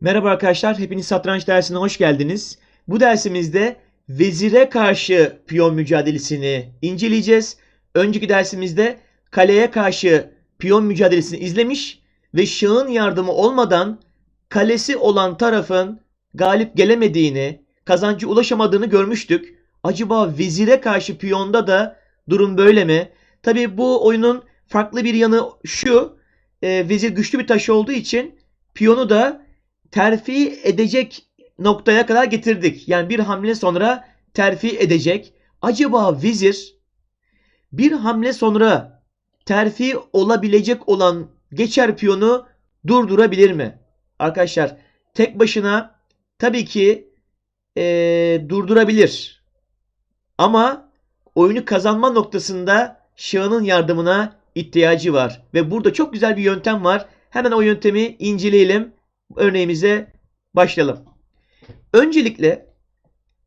Merhaba arkadaşlar, hepiniz satranç dersine hoş geldiniz. Bu dersimizde vezire karşı piyon mücadelesini inceleyeceğiz. Önceki dersimizde kaleye karşı piyon mücadelesini izlemiş ve şahın yardımı olmadan kalesi olan tarafın galip gelemediğini, kazancı ulaşamadığını görmüştük. Acaba vezire karşı piyonda da durum böyle mi? Tabii bu oyunun farklı bir yanı şu. e, vezir güçlü bir taş olduğu için piyonu da terfi edecek noktaya kadar getirdik. Yani bir hamle sonra terfi edecek. Acaba vezir bir hamle sonra terfi olabilecek olan geçer piyonu durdurabilir mi? Arkadaşlar tek başına tabii ki eee, durdurabilir. Ama oyunu kazanma noktasında şahının yardımına ihtiyacı var. Ve burada çok güzel bir yöntem var. Hemen o yöntemi inceleyelim örneğimize başlayalım. Öncelikle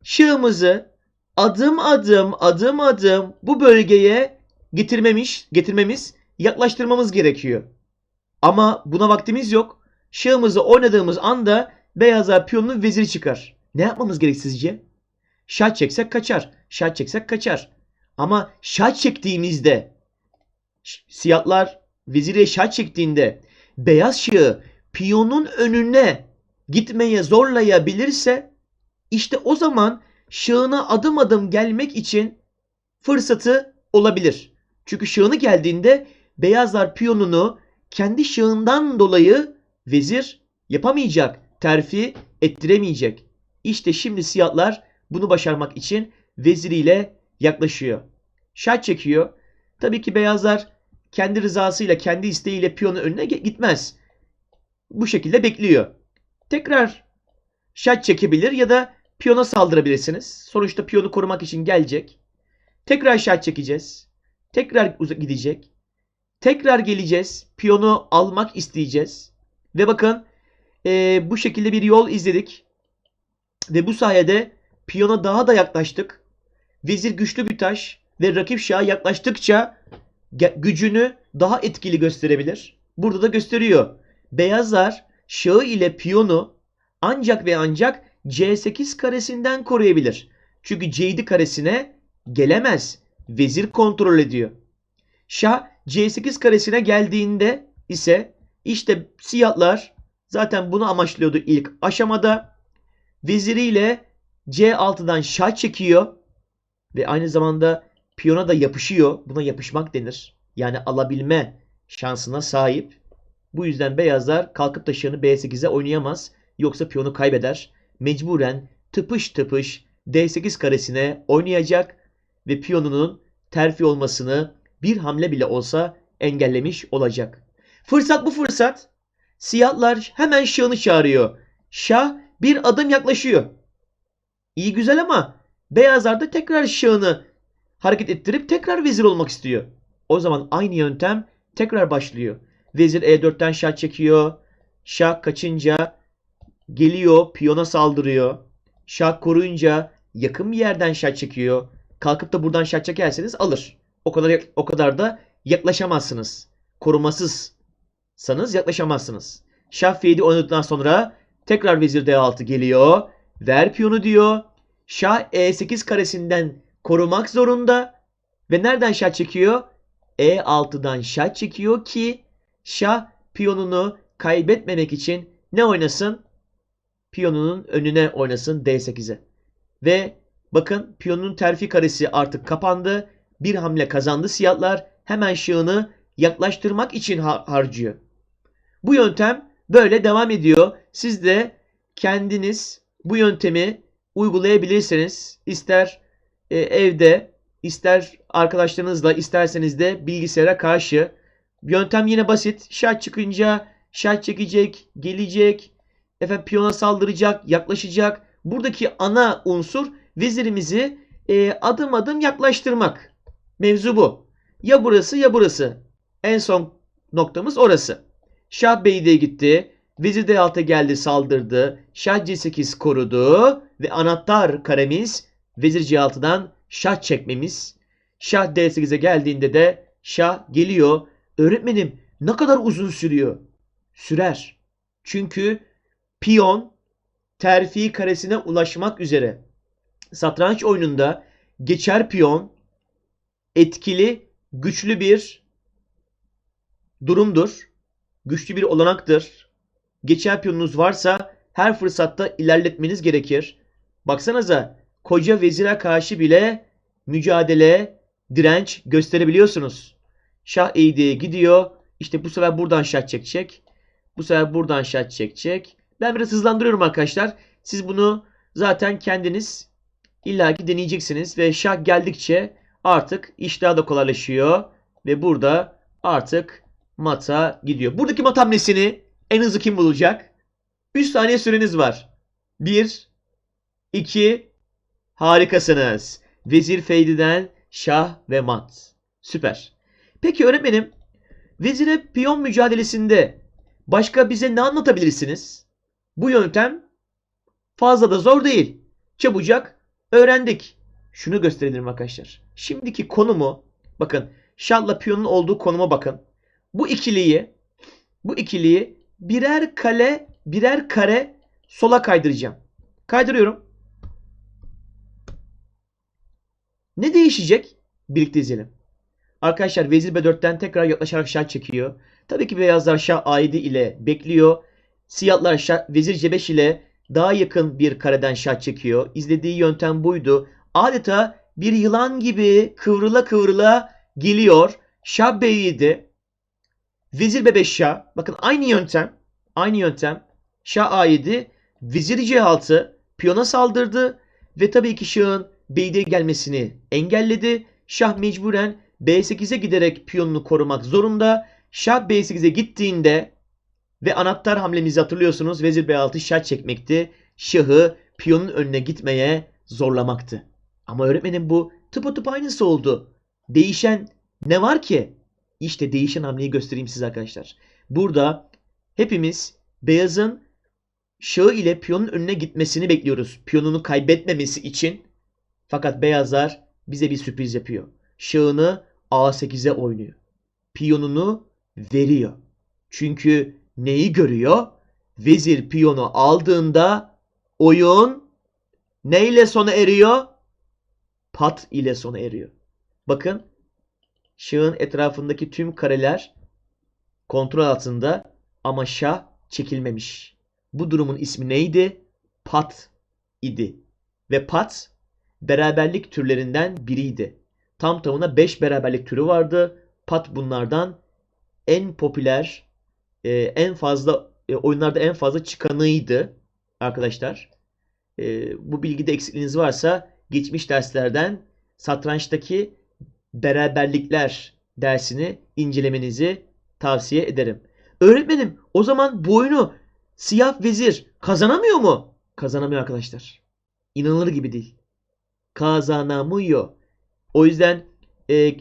şahımızı adım adım adım adım bu bölgeye getirmemiş, getirmemiz, yaklaştırmamız gerekiyor. Ama buna vaktimiz yok. Şahımızı oynadığımız anda beyazlar piyonun veziri çıkar. Ne yapmamız gerek sizce? Şah çeksek kaçar. Şah çeksek kaçar. Ama şah çektiğimizde siyahlar vezire şah çektiğinde beyaz şahı piyonun önüne gitmeye zorlayabilirse işte o zaman şahına adım adım gelmek için fırsatı olabilir. Çünkü şahını geldiğinde beyazlar piyonunu kendi şahından dolayı vezir yapamayacak, terfi ettiremeyecek. İşte şimdi siyahlar bunu başarmak için veziriyle yaklaşıyor. Şah çekiyor. Tabii ki beyazlar kendi rızasıyla, kendi isteğiyle piyonun önüne gitmez bu şekilde bekliyor. Tekrar şah çekebilir ya da piyona saldırabilirsiniz. Sonuçta piyonu korumak için gelecek. Tekrar şah çekeceğiz. Tekrar gidecek. Tekrar geleceğiz. Piyonu almak isteyeceğiz. Ve bakın eee, bu şekilde bir yol izledik. Ve bu sayede piyona daha da yaklaştık. Vezir güçlü bir taş ve rakip şaha yaklaştıkça gücünü daha etkili gösterebilir. Burada da gösteriyor. Beyazlar şahı ile piyonu ancak ve ancak C8 karesinden koruyabilir. Çünkü C7 karesine gelemez. Vezir kontrol ediyor. Şah C8 karesine geldiğinde ise işte siyahlar zaten bunu amaçlıyordu ilk aşamada. Veziriyle C6'dan şah çekiyor ve aynı zamanda piyona da yapışıyor. Buna yapışmak denir. Yani alabilme şansına sahip. Bu yüzden beyazlar kalkıp da şahını B8'e oynayamaz. Yoksa piyonu kaybeder. Mecburen tıpış tıpış D8 karesine oynayacak ve piyonunun terfi olmasını bir hamle bile olsa engellemiş olacak. Fırsat bu fırsat. Siyahlar hemen şahını çağırıyor. Şah bir adım yaklaşıyor. İyi güzel ama beyazlar da tekrar şahını hareket ettirip tekrar vezir olmak istiyor. O zaman aynı yöntem tekrar başlıyor. Vezir E4'ten şah çekiyor. Şah kaçınca geliyor piyona saldırıyor. Şah koruyunca yakın bir yerden şah çekiyor. Kalkıp da buradan şah çekerseniz alır. O kadar o kadar da yaklaşamazsınız. Korumasızsanız yaklaşamazsınız. Şah F7 oynadıktan sonra tekrar vezir D6 geliyor. Ver piyonu diyor. Şah E8 karesinden korumak zorunda. Ve nereden şah çekiyor? E6'dan şah çekiyor ki şah piyonunu kaybetmemek için ne oynasın? Piyonunun önüne oynasın D8'e. Ve bakın piyonun terfi karesi artık kapandı. Bir hamle kazandı siyahlar. Hemen şahını yaklaştırmak için har- harcıyor. Bu yöntem böyle devam ediyor. Siz de kendiniz bu yöntemi uygulayabilirsiniz. İster e, evde, ister arkadaşlarınızla, isterseniz de bilgisayara karşı. Yöntem yine basit. Şah çıkınca şah çekecek, gelecek, efendim piyona saldıracak, yaklaşacak. Buradaki ana unsur vezirimizi e, adım adım yaklaştırmak. Mevzu bu. Ya burası ya burası. En son noktamız orası. Şah Bey'de gitti. Vezir D6'a geldi saldırdı. Şah C8 korudu. Ve anahtar karemiz Vezir C6'dan şah çekmemiz. Şah D8'e geldiğinde de Şah geliyor. Öğretmenim ne kadar uzun sürüyor? Sürer. Çünkü piyon terfi karesine ulaşmak üzere. Satranç oyununda geçer piyon etkili, güçlü bir durumdur. Güçlü bir olanaktır. Geçer piyonunuz varsa her fırsatta ilerletmeniz gerekir. Baksanıza koca vezire karşı bile mücadele, direnç gösterebiliyorsunuz. Şah eğdiye gidiyor. İşte bu sefer buradan şah çekecek. Bu sefer buradan şah çekecek. Ben biraz hızlandırıyorum arkadaşlar. Siz bunu zaten kendiniz illaki deneyeceksiniz ve şah geldikçe artık iş daha da kolaylaşıyor ve burada artık mata gidiyor. Buradaki mat hamlesini en hızlı kim bulacak? 3 saniye süreniz var. 1 2 Harikasınız. Vezir Feydi'den şah ve mat. Süper. Peki öğretmenim, vezire piyon mücadelesinde başka bize ne anlatabilirsiniz? Bu yöntem fazla da zor değil. Çabucak öğrendik. Şunu gösterelim arkadaşlar. Şimdiki konumu bakın şahla piyonun olduğu konuma bakın. Bu ikiliyi bu ikiliyi birer kale birer kare sola kaydıracağım. Kaydırıyorum. Ne değişecek? Birlikte izleyelim. Arkadaşlar Vezir B4'ten tekrar yaklaşarak şah çekiyor. Tabii ki beyazlar şah aidi ile bekliyor. Siyahlar şah, Vezir C5 ile daha yakın bir kareden şah çekiyor. İzlediği yöntem buydu. Adeta bir yılan gibi kıvrıla kıvrıla geliyor. Şah B7. Vezir B5 şah. Bakın aynı yöntem. Aynı yöntem. Şah A7. Vezir C6. Piyona saldırdı. Ve tabii ki şahın B7'ye gelmesini engelledi. Şah mecburen B8'e giderek piyonunu korumak zorunda. Şah B8'e gittiğinde ve anahtar hamlemizi hatırlıyorsunuz. Vezir B6 şah çekmekti. Şahı piyonun önüne gitmeye zorlamaktı. Ama öğretmenim bu tıpatıp aynısı oldu. Değişen ne var ki? İşte değişen hamleyi göstereyim size arkadaşlar. Burada hepimiz beyazın şahı ile piyonun önüne gitmesini bekliyoruz. Piyonunu kaybetmemesi için. Fakat beyazlar bize bir sürpriz yapıyor. Şahını A8'e oynuyor. Piyonunu veriyor. Çünkü neyi görüyor? Vezir piyonu aldığında oyun neyle sona eriyor? Pat ile sona eriyor. Bakın şahın etrafındaki tüm kareler kontrol altında ama şah çekilmemiş. Bu durumun ismi neydi? Pat idi. Ve pat beraberlik türlerinden biriydi. Tam tamına 5 beraberlik türü vardı. Pat bunlardan en popüler, e, en fazla e, oyunlarda en fazla çıkanıydı arkadaşlar. E, bu bilgide eksikliğiniz varsa geçmiş derslerden satrançtaki beraberlikler dersini incelemenizi tavsiye ederim. Öğretmenim o zaman bu oyunu siyah vezir kazanamıyor mu? Kazanamıyor arkadaşlar. İnanılır gibi değil. Kazanamıyor. O yüzden e,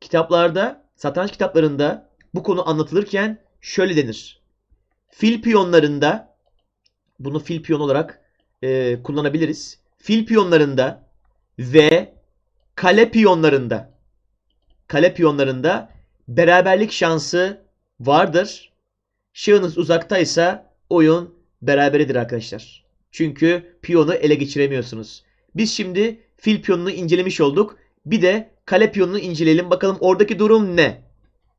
kitaplarda, satranç kitaplarında bu konu anlatılırken şöyle denir. Fil piyonlarında bunu fil piyon olarak e, kullanabiliriz. Fil piyonlarında ve kale piyonlarında kale piyonlarında beraberlik şansı vardır. Şahınız uzaktaysa oyun beraberedir arkadaşlar. Çünkü piyonu ele geçiremiyorsunuz. Biz şimdi fil piyonunu incelemiş olduk. Bir de kale piyonunu inceleyelim. Bakalım oradaki durum ne?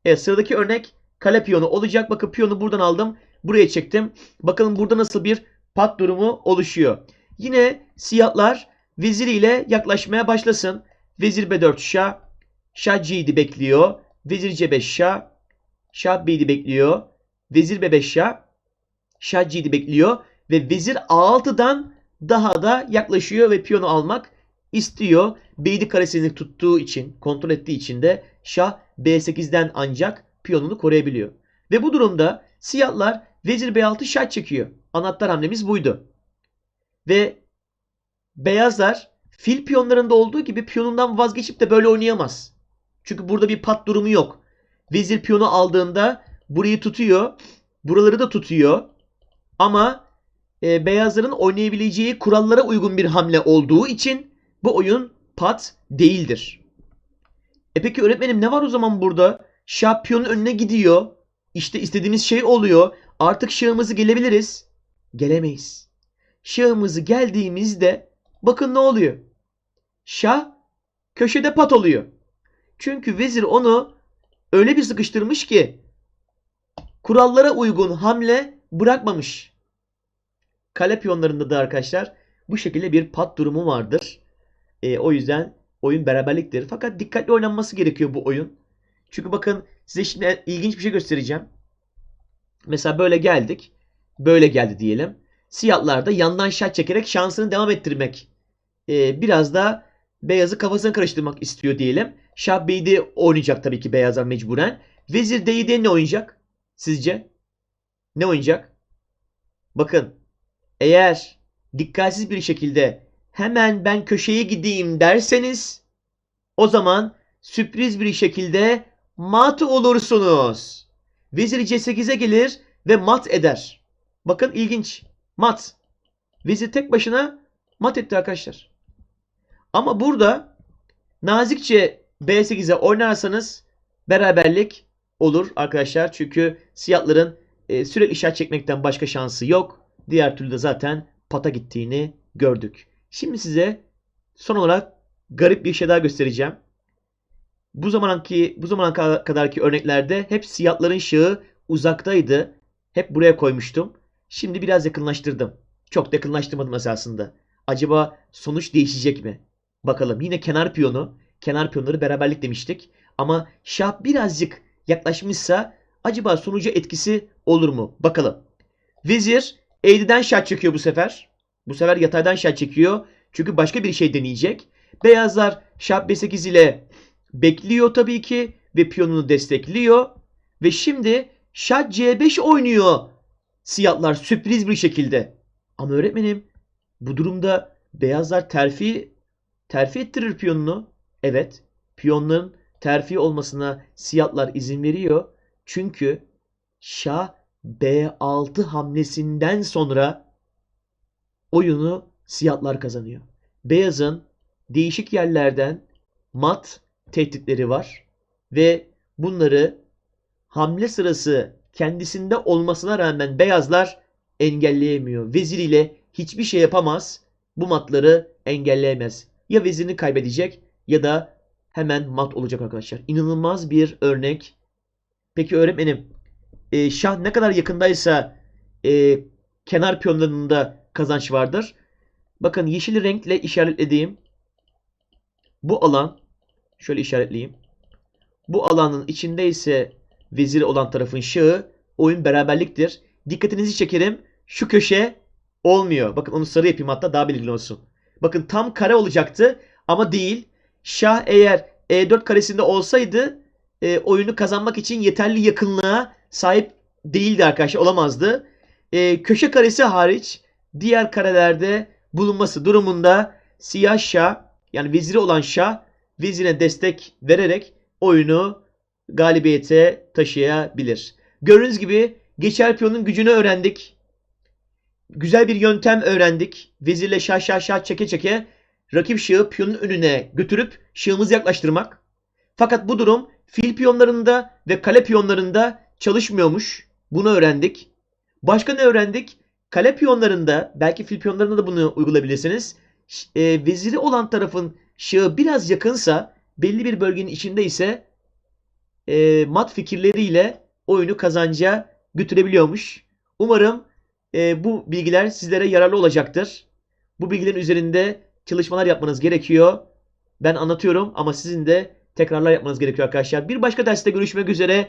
Evet sıradaki örnek kale piyonu olacak. Bakın piyonu buradan aldım. Buraya çektim. Bakalım burada nasıl bir pat durumu oluşuyor. Yine siyahlar vezir ile yaklaşmaya başlasın. Vezir B4 şah. Şah C7 bekliyor. Vezir C5 şah. Şah B7 bekliyor. Vezir B5 şah. Şah C7 bekliyor. Ve vezir A6'dan daha da yaklaşıyor ve piyonu almak istiyor. B7 karesini tuttuğu için, kontrol ettiği için de şah B8'den ancak piyonunu koruyabiliyor. Ve bu durumda siyahlar vezir B6 şah çekiyor. Anahtar hamlemiz buydu. Ve beyazlar fil piyonlarında olduğu gibi piyonundan vazgeçip de böyle oynayamaz. Çünkü burada bir pat durumu yok. Vezir piyonu aldığında burayı tutuyor. Buraları da tutuyor. Ama e, beyazların oynayabileceği kurallara uygun bir hamle olduğu için bu oyun pat değildir. E peki öğretmenim ne var o zaman burada? Şah piyonun önüne gidiyor. İşte istediğimiz şey oluyor. Artık şahımızı gelebiliriz. Gelemeyiz. Şahımızı geldiğimizde bakın ne oluyor? Şah köşede pat oluyor. Çünkü vezir onu öyle bir sıkıştırmış ki kurallara uygun hamle bırakmamış. Kale piyonlarında da arkadaşlar bu şekilde bir pat durumu vardır. E, o yüzden oyun beraberliktir. Fakat dikkatli oynanması gerekiyor bu oyun. Çünkü bakın size şimdi ilginç bir şey göstereceğim. Mesela böyle geldik. Böyle geldi diyelim. Siyahlar da yandan şat çekerek şansını devam ettirmek. e, biraz da beyazı kafasını karıştırmak istiyor diyelim. Şah Bey'i oynayacak tabii ki beyazlar mecburen. Vezir D'yi ne oynayacak? Sizce? Ne oynayacak? Bakın. Eğer dikkatsiz bir şekilde hemen ben köşeye gideyim derseniz o zaman sürpriz bir şekilde mat olursunuz. Vezir C8'e gelir ve mat eder. Bakın ilginç. Mat. Vezir tek başına mat etti arkadaşlar. Ama burada nazikçe B8'e oynarsanız beraberlik olur arkadaşlar. Çünkü siyahların e, sürekli işaret çekmekten başka şansı yok. Diğer türlü de zaten pata gittiğini gördük. Şimdi size son olarak garip bir şey daha göstereceğim. Bu zamanki bu zamana ka- kadarki örneklerde hep siyahların şahı uzaktaydı. Hep buraya koymuştum. Şimdi biraz yakınlaştırdım. Çok da yakınlaştırmadım esasında. Acaba sonuç değişecek mi? Bakalım. Yine kenar piyonu. Kenar piyonları beraberlik demiştik. Ama şah birazcık yaklaşmışsa acaba sonuca etkisi olur mu? Bakalım. Vezir eğriden şah çekiyor bu sefer. Bu sefer yataydan şah çekiyor. Çünkü başka bir şey deneyecek. Beyazlar şah B8 ile bekliyor tabii ki ve piyonunu destekliyor. Ve şimdi şah C5 oynuyor siyahlar sürpriz bir şekilde. Ama öğretmenim bu durumda beyazlar terfi terfi ettirir piyonunu. Evet, piyonların terfi olmasına siyahlar izin veriyor. Çünkü şah B6 hamlesinden sonra oyunu siyahlar kazanıyor. Beyazın değişik yerlerden mat tehditleri var ve bunları hamle sırası kendisinde olmasına rağmen beyazlar engelleyemiyor. Vezir ile hiçbir şey yapamaz. Bu matları engelleyemez. Ya vezirini kaybedecek ya da hemen mat olacak arkadaşlar. İnanılmaz bir örnek. Peki öğretmenim e, şah ne kadar yakındaysa e, kenar piyonlarında kazanç vardır. Bakın yeşil renkle işaretlediğim bu alan şöyle işaretleyeyim. Bu alanın içinde ise veziri olan tarafın şahı oyun beraberliktir. Dikkatinizi çekerim. Şu köşe olmuyor. Bakın onu sarı yapayım hatta daha belirgin olsun. Bakın tam kare olacaktı ama değil. Şah eğer E4 karesinde olsaydı e, oyunu kazanmak için yeterli yakınlığa sahip değildi arkadaşlar. Olamazdı. E, köşe karesi hariç diğer karelerde bulunması durumunda siyah şah yani veziri olan şah vezire destek vererek oyunu galibiyete taşıyabilir. Gördüğünüz gibi geçer piyonun gücünü öğrendik. Güzel bir yöntem öğrendik. Vezirle şah şah şah çeke çeke rakip şahı piyonun önüne götürüp şahımızı yaklaştırmak. Fakat bu durum fil piyonlarında ve kale piyonlarında çalışmıyormuş. Bunu öğrendik. Başka ne öğrendik? Kale piyonlarında, belki fil piyonlarında da bunu uygulayabilirsiniz. E, veziri olan tarafın şahı biraz yakınsa, belli bir bölgenin içinde ise e, mat fikirleriyle oyunu kazanca götürebiliyormuş. Umarım e, bu bilgiler sizlere yararlı olacaktır. Bu bilgilerin üzerinde çalışmalar yapmanız gerekiyor. Ben anlatıyorum ama sizin de tekrarlar yapmanız gerekiyor arkadaşlar. Bir başka derste görüşmek üzere.